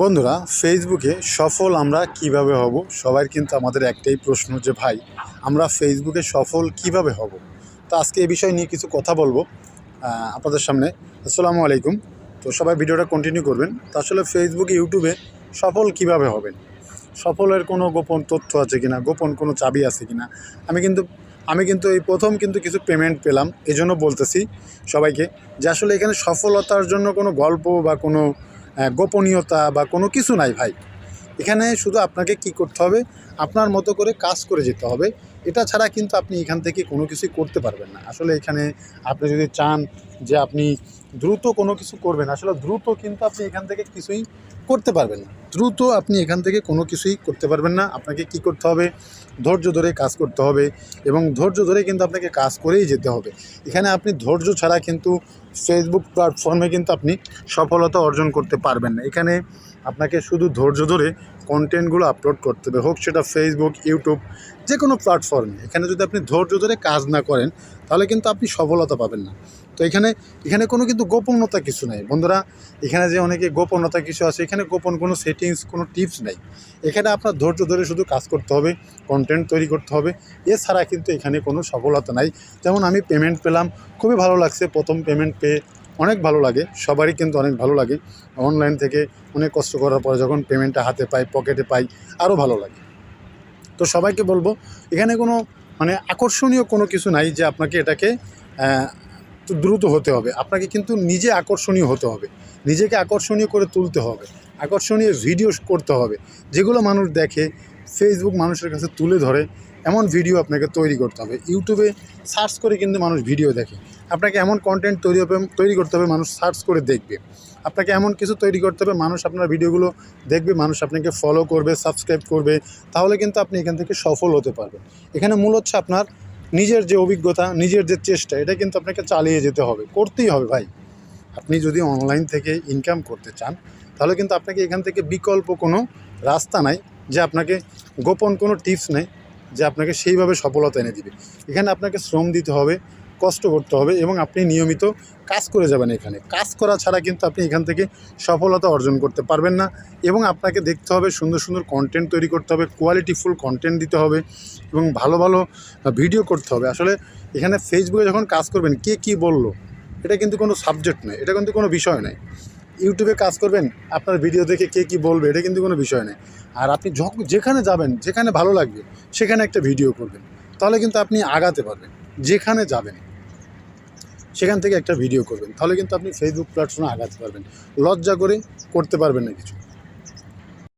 বন্ধুরা ফেসবুকে সফল আমরা কীভাবে হব? সবার কিন্তু আমাদের একটাই প্রশ্ন যে, ভাই, আমরা ফেসবুকে সফল কীভাবে হব? তো আজকে এই বিষয় নিয়ে কিছু কথা বলব আপনাদের সামনে। আসসালামু আলাইকুম। তো সবাই ভিডিওটা কন্টিনিউ করবেন। তো আসলে ফেসবুকে ইউটিউবে সফল কীভাবে হবেন? সফলের কোনো গোপন তথ্য আছে কিনা? গোপন কোনো চাবি আছে কিনা? আমি কিন্তু আমি কিন্তু এই প্রথম কিন্তু কিছু পেমেন্ট পেলাম। এজন্য বলতেছি সবাইকে যে, আসলে এখানে সফলতার জন্য কোনো গল্প বা কোনো গোপনীয়তা বা কোনো কিছু নাই ভাই। এখানে শুধু আপনাকে কি করতে হবে, আপনার মতো করে কাজ করে যেতে হবে। এটা ছাড়া কিন্তু আপনি এখান থেকে কোনো কিছুই করতে পারবেন না। আসলে এখানে আপনি যদি চান যে আপনি দ্রুত কোনো কিছু করবেন, আসলে দ্রুত কিন্তু আপনি এখান থেকে কিছুই করতে পারবেন না। দ্রুত আপনি এখান থেকে কোনো কিছুই করতে পারবেন না। আপনাকে কি করতে হবে, ধৈর্য ধরে কাজ করতে হবে এবং ধৈর্য ধরে কিন্তু আপনাকে কাজ করেই যেতে হবে। এখানে আপনি ধৈর্য ছাড়া কিন্তু ফেসবুক প্ল্যাটফর্মে কিন্তু আপনি সফলতা অর্জন করতে পারবেন না। এখানে আপনাকে শুধু ধৈর্য ধরে কন্টেন্টগুলো আপলোড করতে হবে। হোক সেটা ফেসবুক ইউটিউব যে কোনো প্ল্যাটফর্মে এখানে যদি আপনি ধৈর্য ধরে কাজ না করেন, তাহলে কিন্তু আপনি সফলতা পাবেন না। তো এখানে এখানে কোনো কিন্তু গোপনতা কিছু নাই। বন্ধুরা, এখানে যে অনেকে গোপনতা কিছু আছে, এখানে গোপন কোনো সেটিংস কোনো টিপস নেই। এখানে আপনার ধৈর্য ধরে শুধু কাজ করতে হবে কন্টেন্ট তৈরি করতে হবে। এছাড়া কিন্তু এখানে কোনো সফলতা নাই। যেমন আমি পেমেন্ট পেলাম, খুবই ভালো লাগছে। প্রথম পেমেন্ট পেয়ে অনেক ভালো লাগে, সবারই কিন্তু অনেক ভালো লাগে। অনলাইন থেকে অনেক কষ্ট করার পরে যখন পেমেন্টটা হাতে পাই পকেটে পাই আরও ভালো লাগে। তো সবাইকে বলব, এখানে কোনো মানে আকর্ষণীয় কোনো কিছু নাই যে আপনাকে এটাকে দ্রুত হতে হবে। আপনাকে কিন্তু নিজে আকর্ষণীয় হতে হবে। নিজেকে আকর্ষণীয় করে তুলতে হবে। আকর্ষণীয় ভিডিও করতে হবে। যেগুলো মানুষ দেখে ফেসবুক মানুষের কাছে তুলে ধরে এমন ভিডিও আপনাকে তৈরি করতে হবে। ইউটিউবে সার্চ করে কিন্তু মানুষ ভিডিও দেখে। আপনাকে এমন কন্টেন্ট তৈরি হবে, তৈরি করতে হবে, মানুষ সার্চ করে দেখবে। আপনাকে এমন কিছু তৈরি করতে হবে, মানুষ আপনার ভিডিওগুলো দেখবে, মানুষ আপনাকে ফলো করবে সাবস্ক্রাইব করবে, তাহলে কিন্তু আপনি এখান থেকে সফল হতে পারবেন। এখানে মূল হচ্ছে আপনার নিজের যে অভিজ্ঞতা, নিজের যে চেষ্টা, এটা কিন্তু আপনাকে চালিয়ে যেতে হবে, করতেই হবে ভাই। আপনি যদি অনলাইন থেকে ইনকাম করতে চান, তাহলে কিন্তু আপনাকে এখান থেকে বিকল্প কোনো রাস্তা নাই যে আপনাকে গোপন কোনো টিপস নেই যে আপনাকে সেইভাবে সফলতা এনে দিবে। এখানে আপনাকে শ্রম দিতে হবে, কষ্ট করতে হবে এবং আপনি নিয়মিত কাজ করে যাবেন এখানে। কাজ করা ছাড়া কিন্তু আপনি এখান থেকে সফলতা অর্জন করতে পারবেন না এবং আপনাকে দেখতে হবে, সুন্দর সুন্দর কন্টেন্ট তৈরি করতে হবে কোয়ালিটিফুল কন্টেন্ট দিতে হবে এবং ভালো ভালো ভিডিও করতে হবে। আসলে এখানে ফেসবুকে যখন কাজ করবেন, কে কী বলল? এটা কিন্তু কোনো সাবজেক্ট নয়, এটা কিন্তু কোনো বিষয় নয়। ইউটিউবে কাজ করবেন, আপনার ভিডিও দেখে কে কী বলবে, এটা কিন্তু কোনো বিষয় নেই আর আপনি যখন যাবেন, যেখানে ভালো লাগবে, সেখানে একটা ভিডিও করবেন। তাহলে কিন্তু আপনি আগাতে পারবেন, যেখানে যাবেন, সেখান থেকে একটা ভিডিও করবেন। তাহলে কিন্তু আপনি ফেসবুক প্ল্যাটফর্মে আগাতে পারবেন। লজ্জা করে করতে পারবেন না কিছু।